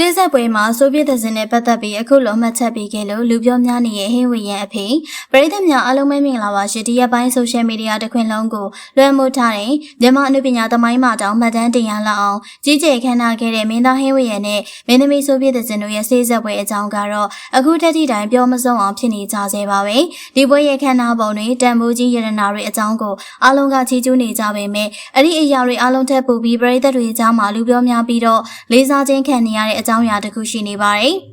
စေးဆက်ပွဲမှာဆိုဗီယက်တပ်စင်နဲ့ပတ်သက်ပြီးအခုလိုမှတ်ချက်ပေးခဲ့လို့လူပြောများနေတဲ့ဟင်းဝေရန်အဖေပရိသတ်များအားလုံးပဲမင်္ဂလာပါရှင်ဒီရက်ပိုင်းဆိုရှယ်မီဒီယာတစ်ခွင်လုံးကိုလွှမ်းမိုးထားတဲ့မြန်မာအနုပညာသမိုင်းမှာတောင်မှတ်တမ်းတင်ရလောက်အောင်ကြီးကျယ်ခမ်းနားခဲ့တဲ့မင်းသားဟင်းဝေရန်နဲ့မင်းသမီးဆိုဗီယက်တပ်စင်တို့ရဲ့စေးဆက်ပွဲအကြောင်းကတော့အခုတက်တီတိုင်းပြောမဆုံးအောင်ဖြစ်နေကြသေးပါပဲဒီပွဲရဲ့ခမ်းနားပုံတွေတန်ဖိုးကြီးရတနာတွေအကြောင်းကိုအားလုံးကချီးကျူးနေကြပေမဲ့အဲ့ဒီအရာတွေအားလုံးထက်ပိုပြီးပရိသတ်တွေအကြားမှာလူပြောများပြီးတော့လေးစားခြင်းခံနေရတဲ့အကြောင်းအရာတစ်ခုရှိနေပါတယ်။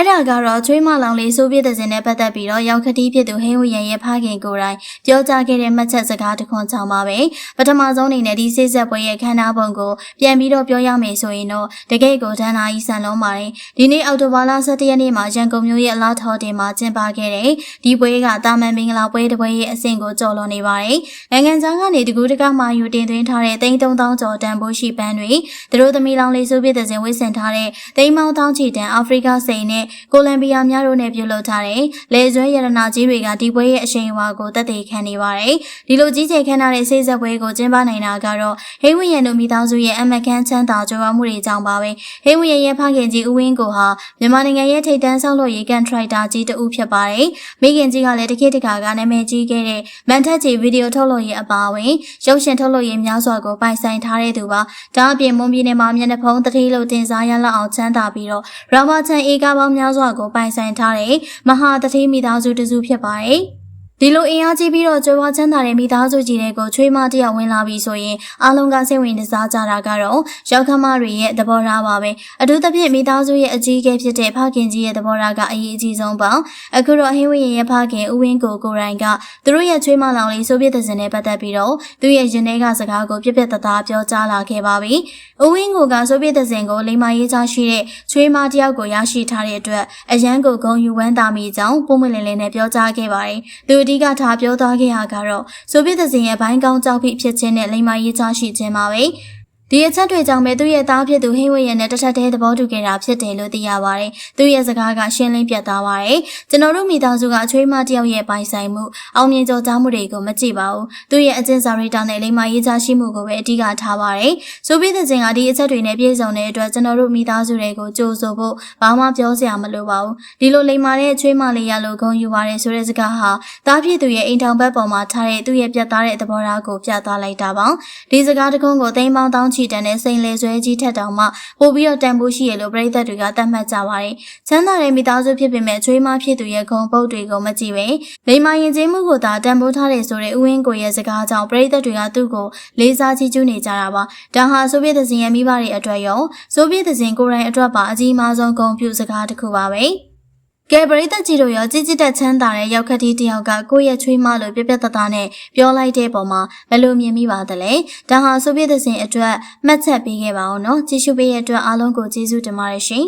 အဲ့ဒါကတော့ချွေးမလောင်လေးဆိုဗီယက်တပ်နဲ့ပတ်သက်ပြီးတော့ရောက်ခတိဖြစ်သူဟင်းဝီယန်ရဲ့ဖခင်ကိုယ်တိုင်ပြောကြားခဲ့တဲ့မှတ်ချက်စကားတစ်ခွန်းကြောင့်ပါပဲ။ပထမဆုံးအနေနဲ့ဒီစိတ်ဆက်ပွဲရဲ့ခန္ဓာပုံကိုပြန်ပြီးတော့ပြောရမယ်ဆိုရင်တော့တကယ့်ကိုဒဏ္ဍာကြီးဆန်လုံးပါတယ်။ဒီနေ့အောက်တိုဘာလ17ရက်နေ့မှာရန်ကုန်မြို့ရဲ့အလားထော်တင်မှာကျင်းပခဲ့တဲ့ဒီပွဲကတာမန်မင်္ဂလာပွဲတစ်ပွဲရဲ့အဆင့်ကိုကျော်လွန်နေပါတယ်။နိုင်ငံခြားကနေတကူတကမှယူတင်သွင်းထားတဲ့3000ကျော်တန်ဖိုးရှိပန်းတွေသူတို့သမီးလောင်လေးဆိုဗီယက်တပ်ဝစ်ဆင်ထားတဲ့သိန်းမောင်းတောင်းချီတန်အာဖရိကစိန်နဲ့ကိုလံဘီယာများတို့နဲ့ပြုလုပ်ထားတဲ့လေဆွဲရတနာကြီးတွေကဒီပွဲရဲ့အရှိန်အဝါကိုတက်တည်ခံနေပါတယ်။ဒီလိုကြီးကျယ်ခမ်းနားတဲ့စိတ်ဆက်ပွဲကိုကျင်းပနိုင်တာကတော့ဟိဝင်းရန်တို့မိသားစုရဲ့အမကန်ချမ်းသာကြွယ်ဝမှုတွေကြောင့်ပါပဲ။ဟိဝင်းရန်ရဲ့ဖခင်ကြီးဦးဝင်းကိုဟာမြန်မာနိုင်ငံရဲ့ထိပ်တန်းဆောက်လုပ်ရေးကန်ထရိုက်တာကြီးတဦးဖြစ်ပါတယ်။မိခင်ကြီးကလည်းတခေတ်တခါကနာမည်ကြီးခဲ့တဲ့မန်ထက်ကြီးဗီဒီယိုထုတ်လုပ်ရေးအပါအဝင်ရုပ်ရှင်ထုတ်လုပ်ရေးများစွာကိုပိုင်ဆိုင်ထားတဲ့သူပါ။ဒါအပြင်မွန်ပြည်နယ်မှာမျက်နှာဖုံးတတိလို့တင်စားရလောက်အောင်ချမ်းသာပြီးတော့ရာမချန်အေကားပေါင်းများစွာကိုပိုင်ဆိုင်ထားတဲ့မဟာတတိမိသားစုတစုဖြစ်ပါတယ်။ ဒီလိုအင်အားကြီးပြီးတော့ကြွယ်ဝချမ်းသာတဲ့မိသားစုကြီးတွေကိုချွေးမတယောက်ဝင်လာပြီဆိုရင်အားလုံးကစိတ်ဝင်စားကြတာကတော့ရောက်ခမတွေရဲ့သဘောထားပါပဲအထူးသဖြင့်မိသားစုရဲ့အကြီးအကဲဖြစ်တဲ့ဖခင်ကြီးရဲ့သဘောထားကအရေးအကြီးဆုံးပေါ့အခုတော့အဟင်းဝင်းရဲ့ဖခင်ဦးဝင်းကိုကိုရိုင်းကသူတို့ရဲ့ချွေးမလောင်လေးဆိုပြတဲ့စင်နဲ့ပတ်သက်ပြီးတော့သူ့ရဲ့ရင်ထဲကစကားကိုပြပြတသားပြောကြားလာခဲ့ပါပြီဦးဝင်းကိုကဆိုပြတဲ့စင်ကိုလိမ္မာရေးချရှိတဲ့ချွေးမတယောက်ကိုရရှိထားတဲ့အတွက်အရန်ကိုဂုံယူဝမ်းသာမိကြောင်းပုံမလင်းလင်းနဲ့ပြောကြားခဲ့ပါတယ်သူအဓိကထားပြောသွားခဲ့ရကတော့ဆိုဗီယက်သင်ရဲ့ဘိုင်းကောင်းကြောက်ဖိဖြစ်ခြင်းနဲ့လိမ္မာရေးချရှိခြင်းပါပဲ ဒီအချက်တွေကြောင့်ပဲသူ့ရဲ့သားဖြစ်သူဟိဝေရနဲ့တထက်တည်းသဘောတူခဲ့တာဖြစ်တယ်လို့သိရပါတယ်။သူ့ရဲ့စကားကရှင်းလင်းပြတ်သားပါတယ်။ကျွန်တော်တို့မိသားစုကအချွေးမတယောက်ရဲ့ပိုင်ဆိုင်မှုအောင်မြင်ကြော်ကြားမှုတွေကိုမကြည့်ပါဘူး။သူ့ရဲ့အကျင့်စာရိတ္တနဲ့လိမ္မာရေးချရှိမှုကိုပဲအဓိကထားပါတယ်။ဆိုပြီးတဲ့ချိန်ကဒီအချက်တွေနဲ့ပြည့်စုံတဲ့အတွက်ကျွန်တော်တို့မိသားစုတွေကိုကြိုးဆိုဖို့ဘာမှပြောစရာမလိုပါဘူး။ဒီလိုလိမ္မာတဲ့ချွေးမလေးရလို့ဂုဏ်ယူပါတယ်ဆိုတဲ့စကားဟာသားဖြစ်သူရဲ့အိမ်ထောင်ဘက်ပေါ်မှာထားတဲ့သူ့ရဲ့ပြတ်သားတဲ့သဘောထားကိုပြသလိုက်တာပါ။ဒီစကားတကုန်းကိုသိမ်းပေါင်းတောင်းချီတန်တဲ့စိန်လေဆွဲကြီးထက်တောင်မှပို့ပြီးတော့တန်ဖိုးရှိရလို့ပြည်သက်တွေကသတ်မှတ်ကြပါတယ်။ချမ်းသာတဲ့မိသားစုဖြစ်ပေမဲ့ချွေးမဖြစ်သူရဲ့ဂုံပုတ်တွေကိုမကြည့်ပဲလိမ္မာရင်ကျေးမှုကိုသာတန်ဖိုးထားတယ်ဆိုတဲ့ဥဝင်းကိုရဲ့စကားကြောင့်ပြည်သက်တွေကသူ့ကိုလေးစားချီးကျူးနေကြတာပါ။ဒါဟာဆိုဗီယက်သင်ရဲ့မိဘတွေအတွက်ရောဆိုဗီယက်သင်ကိုယ်တိုင်အတွက်ပါအကြီးမားဆုံးဂုံပြုစကားတစ်ခုပါပဲ။ ကဲပရိသတ်ကြီးတို့ရောကြည်ကြည်တက်ချမ်းသာတဲ့ရောက်ခတိတယောက်ကကိုယ့်ရဲ့ချွေးမလို့ပြပြတသားနဲ့ပြောလိုက်တဲ့ပုံမှာဘယ်လိုမြင်မိပါသလဲဒါဟာဆိုဗီယက်သင်အတွက်မှတ်ချက်ပေးခဲ့ပါအောင်နော်ကြည့်ရှုပေးတဲ့အတွက်အားလုံးကိုကျေးဇူးတင်ပါတယ်ရှင်